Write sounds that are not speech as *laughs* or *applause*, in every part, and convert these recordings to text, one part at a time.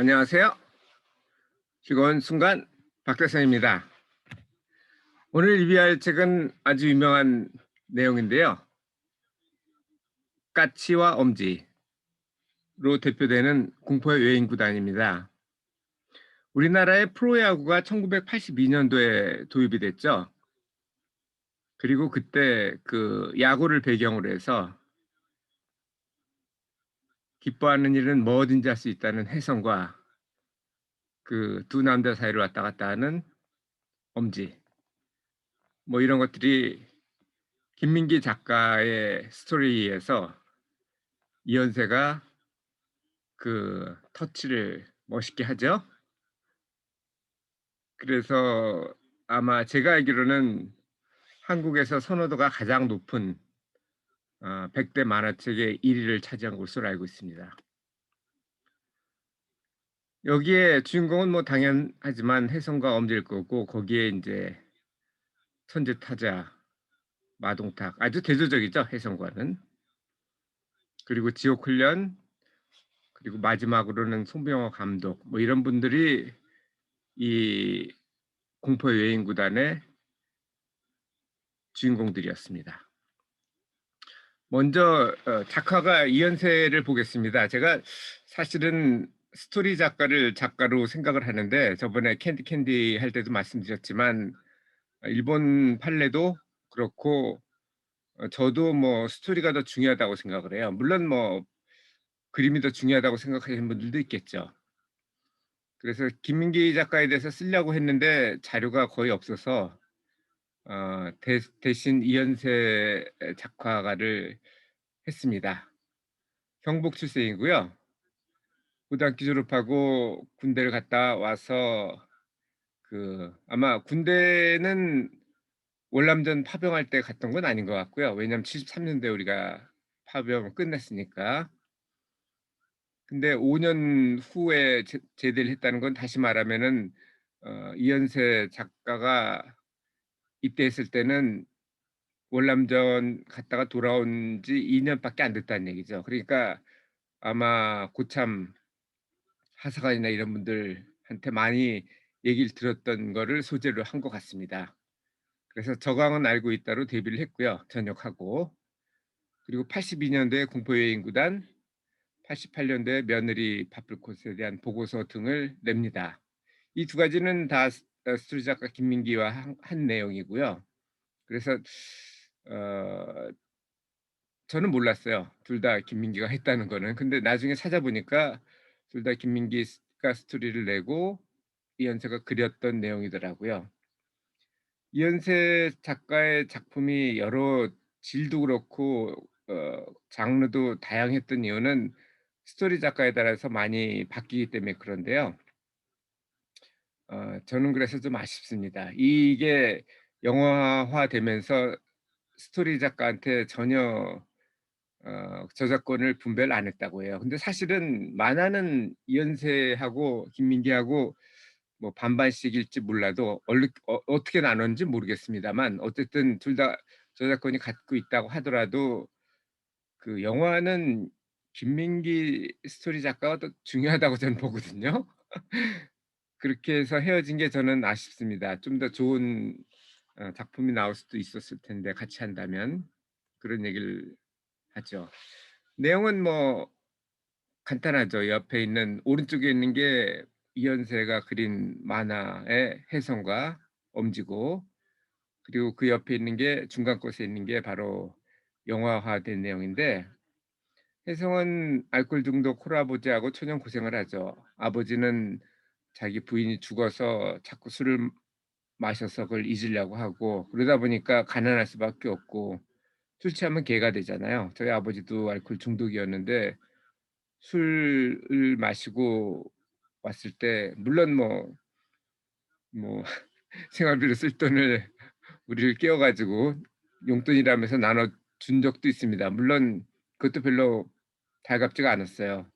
안녕하세요. 즐거운 순간 박대성입니다. 오늘 리뷰할 책은 아주 유명한 내용인데요. 까치와 엄지로 대표되는 공포의 외인 구단입니다. 우리나라의 프로야구가 1982년도에 도입이 됐죠. 그리고 그때 그 야구를 배경으로 해서 기뻐하는 일은 뭐든지 할 수 있다는 혜성과 그 두 남자 사이를 왔다 갔다 하는 엄지 뭐 이런 것들이 김민기 작가의 스토리에서 이연세가 그 터치를 멋있게 하죠. 그래서 아마 제가 알기로는 한국에서 선호도가 가장 높은 어, 100대 만화책의 1위를 차지한 것으로 알고 있습니다. 여기에 주인공은 뭐 당연하지만 혜성과 엄지일 거고 거기에 이제 천재 타자 마동탁 아주 대조적이죠 혜성과는 그리고 지옥 훈련 그리고 마지막으로는 송병호 감독 뭐 이런 분들이 이 공포의 외인 구단의 주인공들이었습니다. 먼저 어, 작화가 이연세를 보겠습니다. 제가 사실은 스토리 작가를 작가로 생각을 하는데 저번에 캔디 캔디 할 때도 말씀드렸지만 일본 판례도 그렇고 어, 저도 뭐 스토리가 더 중요하다고 생각을 해요. 물론 뭐 그림이 더 중요하다고 생각하시는 분들도 있겠죠. 그래서 김민기 작가에 대해서 쓰려고 했는데 자료가 거의 없어서 어, 대, 대신 이연세 작화가를 했습니다. 경북 출생이고요. 고등학교 졸업하고 군대를 갔다 와서 그 아마 군대는 월남전 파병할 때 갔던 건 아닌 것 같고요. 왜냐하면 73년대 우리가 파병 끝냈으니까. 근데 5년 후에 제, 제대를 했다는 건 다시 말하면은 어, 이연세 작가가 입대했을 때는 월남전 갔다가 돌아온 지 2년밖에 안 됐다는 얘기죠. 그러니까 아마 고참 하사관이나 이런 분들한테 많이 얘기를 들었던 거를 소재로 한 것 같습니다. 그래서 저강은 알고 있다로 데뷔를 했고요. 전역하고 그리고 82년도에 공포여행구단 88년도에 며느리 바쁠 곳에 대한 보고서 등을 냅니다. 이 두 가지는 다 스토리 작가 김민기와 한, 한 내용이고요. 그래서 어, 저는 몰랐어요. 둘 다 김민기가 했다는 거는. 근데 나중에 찾아보니까 둘 다 김민기가 스토리를 내고 이연세가 그렸던 내용이더라고요. 이연세 작가의 작품이 여러 질도 그렇고 어, 장르도 다양했던 이유는 스토리 작가에 따라서 많이 바뀌기 때문에 그런데요. 어, 저는 그래서 좀 아쉽습니다. 이게 영화화되면서 스토리 작가한테 전혀 어, 저작권을 분배를 안 했다고 해요. 근데 사실은 만화는 이연세하고 김민기하고 뭐 반반씩일지 몰라도 얼, 어, 어떻게 나눴는지 모르겠습니다만 어쨌든 둘 다 저작권이 갖고 있다고 하더라도 그 영화는 김민기 스토리 작가가 더 중요하다고 저는 *laughs* 보거든요. 그렇게 해서 헤어진 게 저는 아쉽습니다. 좀 더 좋은 어, 작품이 나올 수도 있었을 텐데 같이 한다면 그런 얘기를 하죠. 내용은 뭐 간단하죠. 옆에 있는 오른쪽에 있는 게 이현세가 그린 만화의 혜성과 엄지고 그리고 그 옆에 있는 게 중간 곳에 있는 게 바로 영화화된 내용인데 혜성은 알코올 중독 홀아버지하고 초년 고생을 하죠. 아버지는 자기 부인이 죽어서 자꾸 술을 마셔서 그걸 잊으려고 하고 그러다 보니까 가난할 수밖에 없고 술 취하면 개가 되잖아요. 저희 아버지도 알코올 중독이었는데 술을 마시고 왔을 때 물론 뭐뭐 뭐 *laughs* 생활비로 쓸 돈을 우리를 깨워가지고 용돈이라면서 나눠 준 적도 있습니다. 물론 그것도 별로 달갑지가 않았어요.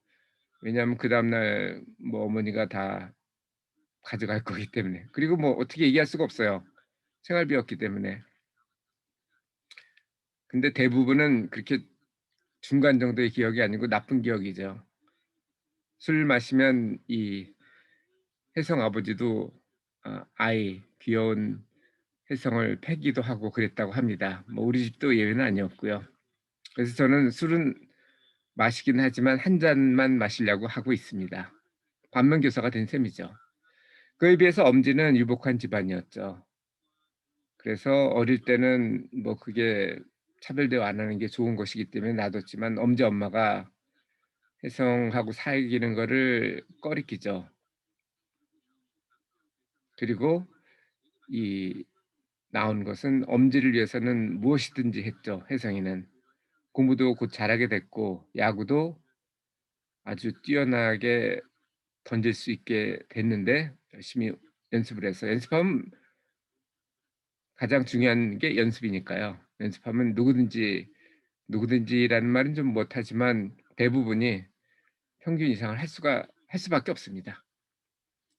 왜냐하면 그 다음날 뭐 어머니가 다 가져갈 거기 때문에 그리고 뭐 어떻게 얘기할 수가 없어요. 생활비였기 때문에 근데 대부분은 그렇게 중간 정도의 기억이 아니고 나쁜 기억이죠. 술 마시면 이 혜성 아버지도 아 아이 귀여운 혜성을 패기도 하고 그랬다고 합니다. 뭐 우리 집도 예외는 아니었고요. 그래서 저는 술은 마시긴 하지만 한 잔만 마시려고 하고 있습니다. 반면교사가 된 셈이죠. 그에 비해서 엄지는 유복한 집안이었죠. 그래서 어릴 때는 뭐 그게 차별대우 안 하는 게 좋은 것이기 때문에 놔뒀지만 엄지 엄마가 혜성하고 사귀는 거를 꺼리끼죠. 그리고 이 나온 것은 엄지를 위해서는 무엇이든지 했죠, 혜성이는. 공부도 곧 잘하게 됐고 야구도 아주 뛰어나게 던질 수 있게 됐는데 열심히 연습을 해서 연습하면 가장 중요한 게 연습이니까요. 연습하면 누구든지 누구든지라는 말은 좀 못하지만 대부분이 평균 이상을 할 수가 할 수밖에 없습니다.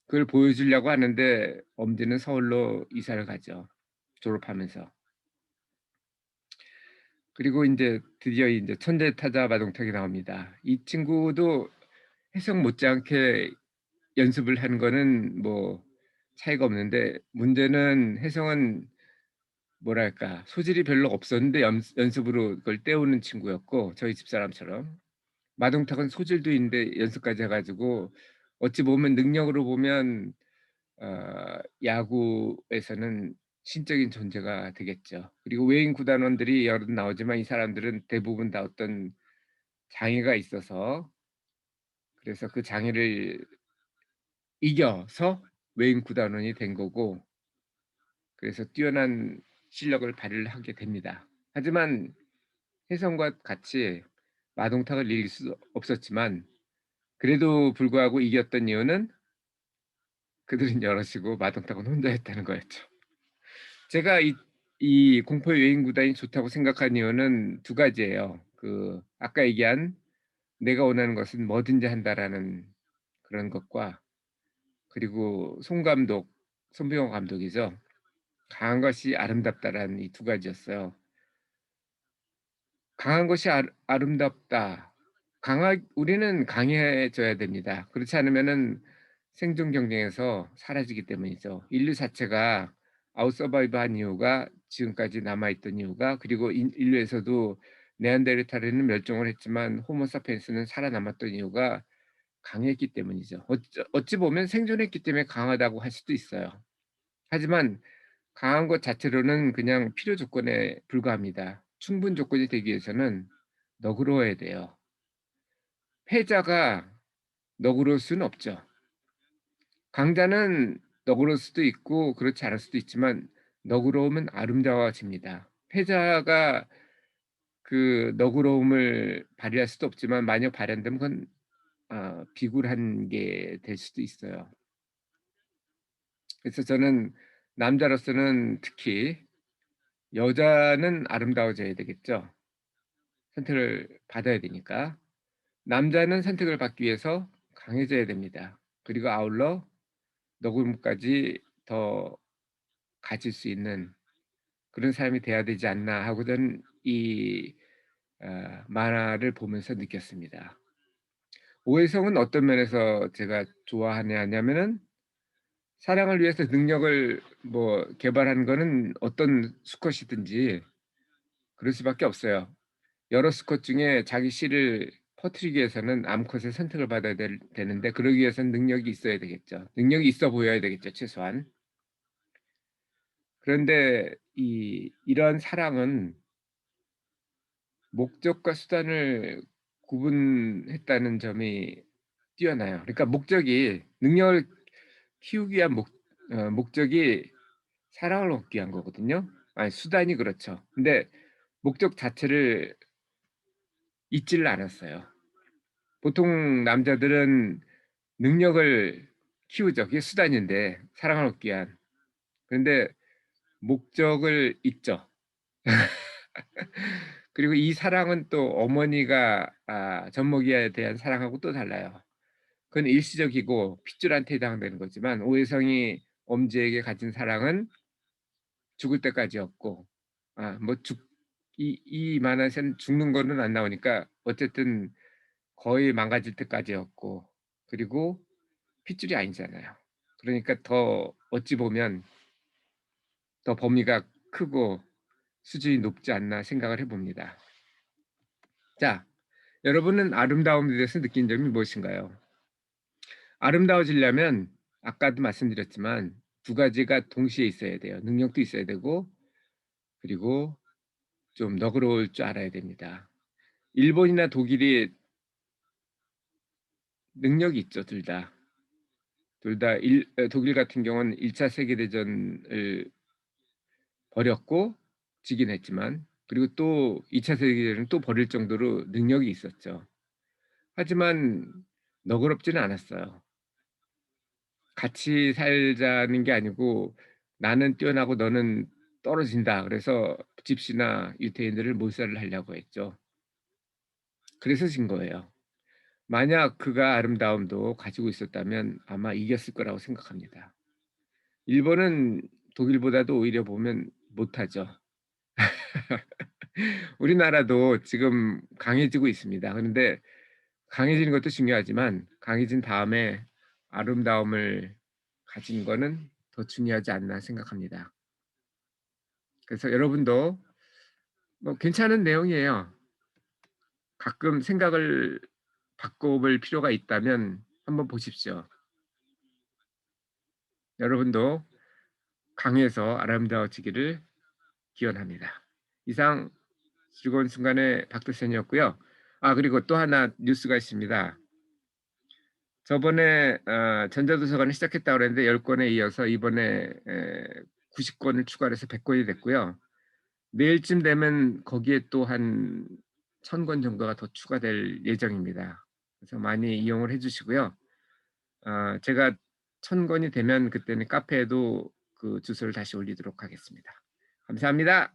그걸 보여주려고 하는데 엄지는 서울로 이사를 가죠. 졸업하면서. 그리고 인제 드디어 인제 천재 타자 마동탁이 나옵니다. 이 친구도 혜성 못지않게 연습을 한 거는 뭐 차이가 없는데 문제는 혜성은 뭐랄까 소질이 별로 없었는데 연 연습으로 그걸 때우는 친구였고 저희 집사람처럼. 마동탁은 소질도 있는데 연습까지 해 가지고 어찌 보면 능력으로 보면 어 야구에서는 신적인 존재가 되겠죠. 그리고 외인 구단원들이 여럿 나오지만 이 사람들은 대부분 다 어떤 장애가 있어서 그래서 그 장애를 이겨서 외인 구단원이 된 거고 그래서 뛰어난 실력을 발휘를 하게 됩니다. 하지만 혜성과 같이 마동탁을 이길 수 없었지만 그래도 불구하고 이겼던 이유는 그들은 여럿이고 마동탁은 혼자였다는 거였죠. 제가 이 이 공포의 외인 구단이 좋다고 생각한 이유는 두 가지예요. 그 아까 얘기한 ' 내가 원하는 것은 뭐든지 한다.'라는 그런 것과 그리고 송 감독, 손병호 감독이죠. '강한 것이 아름답다.'라는 이 두 가지였어요. 강한 것이 아르 아름답다. 강하 우리는 강해져야 됩니다. 그렇지 않으면은 생존 경쟁에서 사라지기 때문이죠. 인류 자체가 아웃서바이브한 이유가 지금까지 남아 있던 이유가 그리고 인 인류에서도 네안데르탈인은 멸종을 했지만 호모 사피엔스는 살아남았던 이유가 강했기 때문이죠. 어찌 보면 생존했기 때문에 강하다고 할 수도 있어요. 하지만 강한 것 자체로는 그냥 필요 조건에 불과합니다. 충분 조건이 되기 위해서는 너그러워야 돼요. 패자가 너그러울 수는 없죠. 강자는 너그러울 수도 있고 그렇지 않을 수도 있지만 너그러우면 아름다워집니다. 패자가 그 너그러움을 발휘할 수도 없지만 만약 발현되면 그건 어 비굴한 게 될 수도 있어요. 그래서 저는 남자로서는 특히 여자는 아름다워져야 되겠죠. 선택을 받아야 되니까. 남자는 선택을 받기 위해서 강해져야 됩니다. 그리고 아울러 너그름까지 더 가질 수 있는 그런 사람이 돼야 되지 않나 하고 저는 이어 만화를 보면서 느꼈습니다. 오해성은 어떤 면에서 제가 좋아하냐면은 사랑을 위해서 능력을 뭐 개발하는 거는 어떤 수컷이든지 그럴 수밖에 없어요. 여러 수컷 중에 자기 씨를 퍼뜨리기 위해서는 암컷의 선택을 받아야 될 되는데 그러기 위해서는 능력이 있어야 되겠죠. 능력이 있어 보여야 되겠죠, 최소한. 그런데 이 이러한 사랑은 목적과 수단을 구분했다는 점이 뛰어나요. 그러니까 목적이 능력을 키우기 위한 목 어 목적이 사랑을 얻기 위한 거거든요. 아니 수단이 그렇죠. 근데 목적 자체를 잊지를 않았어요. 보통 남자들은 능력을 키우죠. 그게 수단인데 사랑을 얻기 위한. 그런데 목적을 잊죠. *laughs* 그리고 이 사랑은 또 어머니가 아 젖먹이에 대한 사랑하고 또 달라요. 그건 일시적이고 핏줄한테 해당되는 거지만 오해성이 엄지에게 가진 사랑은 죽을 때까지였고 아뭐죽 이 이 만화에서는 죽는 거는 안 나오니까 어쨌든 거의 망가질 때까지였고 그리고 핏줄이 아니잖아요. 그러니까 더 어찌 보면 더 범위가 크고 수준이 높지 않나 생각을 해 봅니다. 자, 여러분은 아름다움에 대해서 느낀 점이 무엇인가요? 아름다워지려면 아까도 말씀드렸지만 두 가지가 동시에 있어야 돼요. 능력도 있어야 되고 그리고 좀 너그러울 줄 알아야 됩니다. 일본이나 독일이 능력이 있죠, 둘 다. 둘다일어 독일 같은 경우는 1차 세계 대전을 벌였고 지긴 했지만 그리고 또 2차 세계 대전을 또 벌일 정도로 능력이 있었죠. 하지만 너그럽지는 않았어요. 같이 살자는 게 아니고 "나는 뛰어나고 너는 떨어진다." 그래서 집시나 유태인들을 몰살을 하려고 했죠. 그래서 진 거예요. 만약 그가 아름다움도 가지고 있었다면 아마 이겼을 거라고 생각합니다. 일본은 독일보다도 오히려 보면 못하죠. *laughs* 우리나라도 지금 강해지고 있습니다. 그런데 강해지는 것도 중요하지만 강해진 다음에 아름다움을 가진 거는 더 중요하지 않나 생각합니다. 그래서 여러분도 뭐 괜찮은 내용이에요. 가끔 생각을 바꿔볼 필요가 있다면 한번 보십시오. 여러분도 강해서 아름다워지기를 기원합니다. 이상 즐거운 순간의 박도선이었고요. 아 그리고 또 하나 뉴스가 있습니다. 저번에 어 전자도서관을 시작했다고 그랬는데 10 권에 이어서 이번에 에 90 권을 추가를 해서 100 권이 됐고요. 내일쯤 되면 거기에 또 한 1000권 정도가 더 추가될 예정입니다. 그래서 많이 이용을 해 주시고요. 어 제가 1000 권이 되면 그때는 카페에도 그 주소를 다시 올리도록 하겠습니다. 감사합니다.